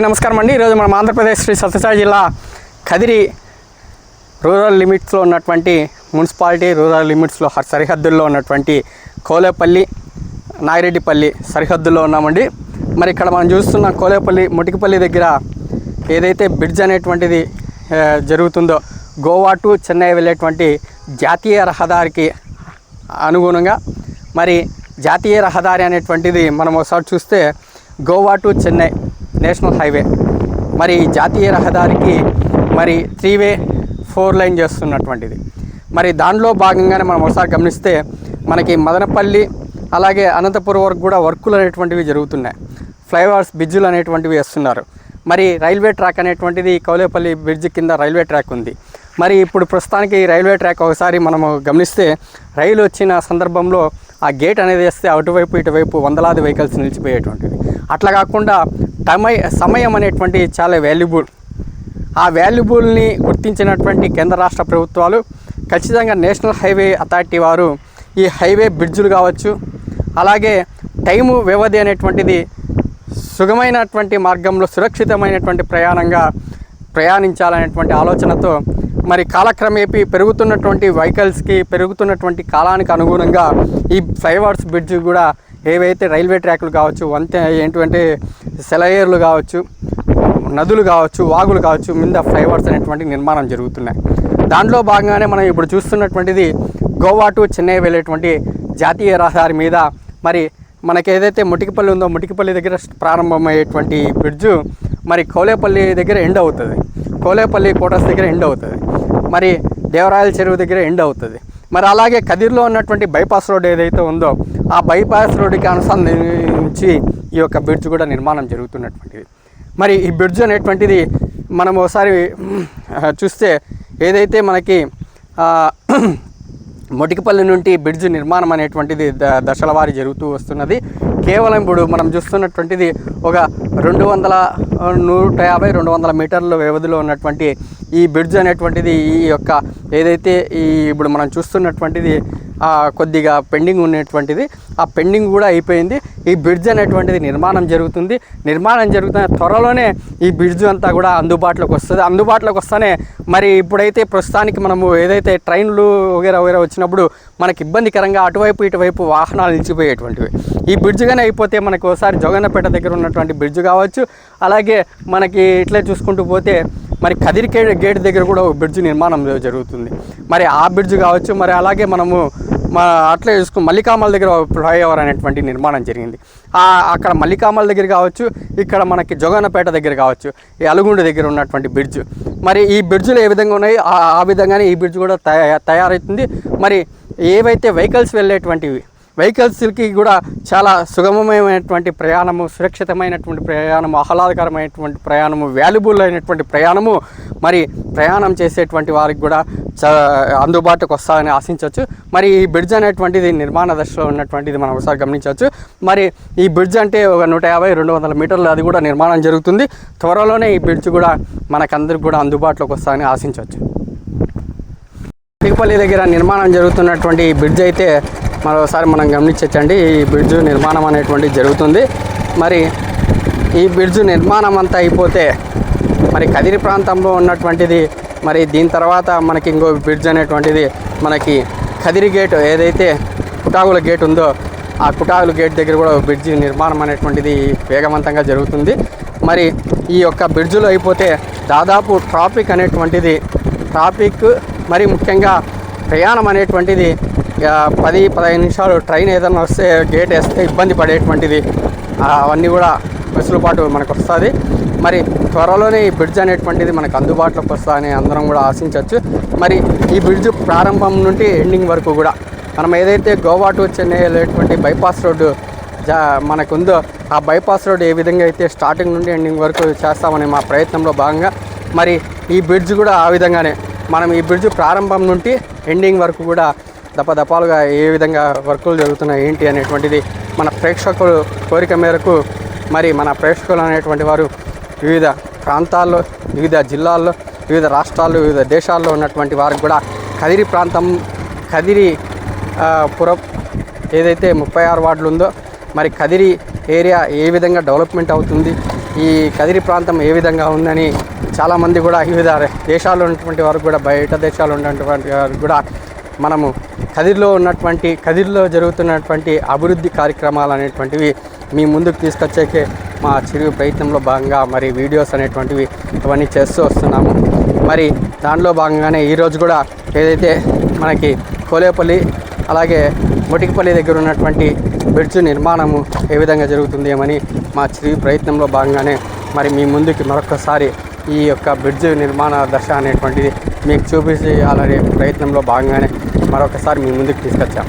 అందరికీ నమస్కారం అండి. ఈరోజు మనం ఆంధ్రప్రదేశ్ శ్రీ సత్యసాయి జిల్లా కదిరి రూరల్ లిమిట్స్లో ఉన్నటువంటి మున్సిపాలిటీ రూరల్ లిమిట్స్లో సరిహద్దుల్లో ఉన్నటువంటి కోలేపల్లి నాగిరెడ్డిపల్లి సరిహద్దుల్లో ఉన్నామండి. మరి ఇక్కడ మనం చూస్తున్న కోలేపల్లి ముటికిపల్లి దగ్గర ఏదైతే బ్రిడ్జ్ అనేటువంటిది జరుగుతుందో గోవా టు చెన్నై వెళ్ళేటువంటి జాతీయ రహదారికి అనుగుణంగా మరి జాతీయ రహదారి అనేటువంటిది మనం ఒకసారి చూస్తే Goa to Chennai national highway. మరి జాతీయ రహదారికి మరి త్రీ వే ఫోర్ లైన్ చేస్తున్నటువంటిది. మరి దానిలో భాగంగానే మనం ఒకసారి గమనిస్తే మనకి మదనపల్లి అలాగే అనంతపురం వరకు కూడా వర్కులు అనేటువంటివి జరుగుతున్నాయి. ఫ్లైఓవర్స్ బ్రిడ్జులు అనేటువంటివి వేస్తున్నారు. మరి రైల్వే ట్రాక్ అనేటువంటిది కౌలేపల్లి బ్రిడ్జ్ కింద రైల్వే ట్రాక్ ఉంది. మరి ఇప్పుడు ప్రస్తుతానికి ఈ రైల్వే ట్రాక్ ఒకసారి మనము గమనిస్తే రైలు వచ్చిన సందర్భంలో ఆ గేట్ అనేది వేస్తే అటువైపు ఇటువైపు వందలాది వెహికల్స్ నిలిచిపోయేటువంటిది. అట్లా కాకుండా టమై సమయం అనేటువంటి చాలా వాల్యుబుల్ ఆ వాల్యుబుల్ని గుర్తించినటువంటి కేంద్ర రాష్ట్ర ప్రభుత్వాలు ఖచ్చితంగా నేషనల్ హైవే అథారిటీ వారు ఈ హైవే బ్రిడ్జులు కావచ్చు అలాగే టైము వ్యవధి అనేటువంటిది సుగమైనటువంటి మార్గంలో సురక్షితమైనటువంటి ప్రయాణంగా ప్రయాణించాలనేటువంటి ఆలోచనతో మరి కాలక్రమేపీ పెరుగుతున్నటువంటి వెహికల్స్కి పెరుగుతున్నటువంటి కాలానికి అనుగుణంగా ఈ ఫ్లైఓవర్స్ బ్రిడ్జ్ కూడా ఏవైతే రైల్వే ట్రాక్లు కావచ్చు అంతే ఏంటంటే సెలయేర్లు కావచ్చు నదులు కావచ్చు వాగులు కావచ్చు మీద ఫ్లైఓవర్స్ అనేటువంటి నిర్మాణం జరుగుతున్నాయి. దాంట్లో భాగంగానే మనం ఇప్పుడు చూస్తున్నటువంటిది గోవా టు చెన్నై వెళ్ళేటువంటి జాతీయ రహదారి మీద మరి మనకి ఏదైతే ముటికిపల్లి ఉందో ముటికిపల్లి దగ్గర ప్రారంభమయ్యేటువంటి బ్రిడ్జ్ మరి కోలేపల్లి దగ్గర ఎండ్ అవుతుంది. కోలేపల్లి కోటస్ దగ్గర ఎండ్ అవుతుంది. మరి దేవరాయల చెరువు దగ్గర ఎండ్ అవుతుంది. మరి అలాగే కదిర్లో ఉన్నటువంటి బైపాస్ రోడ్ ఏదైతే ఉందో ఆ బైపాస్ రోడ్డుకి అనుసంధానించి ఈ యొక్క బ్రిడ్జ్ కూడా నిర్మాణం జరుగుతున్నటువంటిది. మరి ఈ బ్రిడ్జ్ అనేటువంటిది మనం ఒకసారి చూస్తే ఏదైతే మనకి మొటికపల్లి మొటికిపల్లి నుండి బ్రిడ్జ్ నిర్మాణం అనేటువంటిది ద- దశల వారి జరుగుతూ వస్తున్నది. కేవలం ఇప్పుడు మనం చూస్తున్నటువంటిది ఒక రెండు వందల నూట యాభై రెండు వందల మీటర్ల వ్యవధిలో ఉన్నటువంటి ఈ బ్రిడ్జ్ అనేటువంటిది ఈ యొక్క ఏదైతే ఈ ఇప్పుడు మనం చూస్తున్నటువంటిది కొద్దిగా పెండింగ్ ఉన్నటువంటిది ఆ పెండింగ్ కూడా అయిపోయింది. ఈ బ్రిడ్జ్ అనేటువంటిది నిర్మాణం జరుగుతుంది. నిర్మాణం జరుగుతున్న త్వరలోనే ఈ బ్రిడ్జ్ అంతా కూడా అందుబాటులోకి వస్తుంది. అందుబాటులోకి వస్తేనే మరి ఇప్పుడైతే ప్రస్తుతానికి మనము ఏదైతే ట్రైన్లు వగేరా వగేరా వచ్చినప్పుడు మనకి ఇబ్బందికరంగా అటువైపు ఇటువైపు వాహనాలు నిలిచిపోయేటువంటివి. ఈ బ్రిడ్జ్ కానీ అయిపోతే మనకు ఒకసారి జగన్నపేట దగ్గర ఉన్నటువంటి బ్రిడ్జ్ కావచ్చు. అలాగే మనకి ఇట్లే చూసుకుంటూ పోతే మరి కదిరికే గేట్ దగ్గర కూడా ఒక బ్రిడ్జ్ నిర్మాణం జరుగుతుంది. మరి ఆ బ్రిడ్జ్ కావచ్చు మరి అలాగే మనము మా అట్లా చూసుకుని మల్లికామల దగ్గర ఫ్లైఓవర్ అనేటువంటి నిర్మాణం జరిగింది. అక్కడ మల్లికామల దగ్గర కావచ్చు ఇక్కడ మనకి జోగన్నపేట దగ్గర కావచ్చు ఈ అలుగుండ దగ్గర ఉన్నటువంటి బ్రిడ్జ్. మరి ఈ బ్రిడ్జ్లు ఏ విధంగా ఉన్నాయి? ఆ- ఆ విధంగానే ఈ బ్రిడ్జ్ కూడా తయారవుతుంది. మరి ఏవైతే వెహికల్స్ వెళ్ళేటువంటివి వెహికల్స్కి కూడా చాలా సుగమమైనటువంటి ప్రయాణము సురక్షితమైనటువంటి ప్రయాణము ఆహ్లాదకరమైనటువంటి ప్రయాణము వాల్యుబుల్ అయినటువంటి ప్రయాణము. మరి ప్రయాణం చేసేటువంటి వారికి కూడా చ అందుబాటులోకి వస్తాయని ఆశించవచ్చు. మరి ఈ బ్రిడ్జ్ అనేటువంటిది నిర్మాణ దశలో ఉన్నటువంటిది మనం ఒకసారి గమనించవచ్చు. మరి ఈ బ్రిడ్జ్ అంటే ఒక నూట యాభై రెండు వందల మీటర్లు అది కూడా నిర్మాణం జరుగుతుంది. త్వరలోనే ఈ బ్రిడ్జ్ కూడా మనకందరికి కూడా అందుబాటులోకి వస్తాయని ఆశించవచ్చు. తిరుపల్లి దగ్గర నిర్మాణం జరుగుతున్నటువంటి ఈ బ్రిడ్జ్ అయితే మరోసారి మనం గమనించచ్చండి ఈ బ్రిడ్జ్ నిర్మాణం అనేటువంటి జరుగుతుంది. మరి ఈ బ్రిడ్జ్ నిర్మాణం అంతా అయిపోతే మరి కదిరి ప్రాంతంలో ఉన్నటువంటిది మరి దీని తర్వాత మనకి ఇంకో బ్రిడ్జ్ అనేటువంటిది మనకి కదిరి గేట్ ఏదైతే కుటాగుల గేట్ ఉందో ఆ కుటాగుల గేట్ దగ్గర కూడా బ్రిడ్జి బ్రిడ్జ్ నిర్మాణం అనేటువంటిది వేగవంతంగా జరుగుతుంది. మరి ఈ యొక్క బ్రిడ్జ్లో అయిపోతే దాదాపు ట్రాఫిక్ అనేటువంటిది ట్రాఫిక్ మరి ముఖ్యంగా ప్రయాణం అనేటువంటిది పది పదిహేను నిమిషాలు ట్రైన్ ఏదైనా వస్తే గేట్ వేస్తే ఇబ్బంది పడేటువంటిది. అవన్నీ కూడా వెసులుబాటు మనకు వస్తుంది. మరి త్వరలోనే ఈ బ్రిడ్జ్ అనేటువంటిది మనకు అందుబాటులోకి వస్తుందని అందరం కూడా ఆశించవచ్చు. మరి ఈ బ్రిడ్జ్ ప్రారంభం నుండి ఎండింగ్ వరకు కూడా మనం ఏదైతే గోవా టు చెన్నై వెళ్ళేటువంటి బైపాస్ రోడ్డు జా మనకు ఉందో ఆ బైపాస్ రోడ్ ఏ విధంగా అయితే స్టార్టింగ్ నుండి ఎండింగ్ వరకు చేస్తామనే మా ప్రయత్నంలో భాగంగా మరి ఈ బ్రిడ్జ్ కూడా ఆ విధంగానే మనం ఈ బ్రిడ్జ్ ప్రారంభం నుండి ఎండింగ్ వరకు కూడా దపదపాలుగా ఏ విధంగా వర్కులు జరుగుతున్నాయి ఏంటి అనేటువంటిది మన ప్రేక్షకులు కోరిక మేరకు మరి మన ప్రేక్షకులు అనేటువంటి వారు వివిధ ప్రాంతాల్లో వివిధ జిల్లాల్లో వివిధ రాష్ట్రాల్లో వివిధ దేశాల్లో ఉన్నటువంటి వారికి కూడా కదిరి ప్రాంతం కదిరి పుర పురం ఏదైతే ముప్పై ఆరు వార్డులు ఉందో మరి కదిరి ఏరియా ఏ విధంగా డెవలప్మెంట్ అవుతుంది ఈ కదిరి ప్రాంతం ఏ విధంగా ఉందని చాలామంది కూడా వివిధ దేశాల్లో ఉన్నటువంటి వారు కూడా బయట దేశాల్లో ఉన్నటువంటి వారు కూడా మనము కదిరిలో ఉన్నటువంటి కదిరిలో జరుగుతున్నటువంటి అభివృద్ధి కార్యక్రమాలు అనేటువంటివి మీ ముందుకు తీసుకొచ్చేకే మా చిరు ప్రయత్నంలో భాగంగా మరి వీడియోస్ అనేటువంటివి ఇవన్నీ చేస్తూ వస్తున్నాము. మరి దానిలో భాగంగానే ఈరోజు కూడా ఏదైతే మనకి కోలేపల్లి అలాగే మొటికిపల్లి దగ్గర ఉన్నటువంటి బ్రిడ్జ్ నిర్మాణము ఏ విధంగా జరుగుతుందేమని మా చిరు ప్రయత్నంలో భాగంగానే మరి మీ ముందుకి మరొకసారి ఈ యొక్క బ్రిడ్జ్ నిర్మాణ దశ అనేటువంటిది మీకు చూపించాలనే ప్రయత్నంలో భాగంగానే మరొకసారి మీ ముందుకు తీసుకొచ్చాం.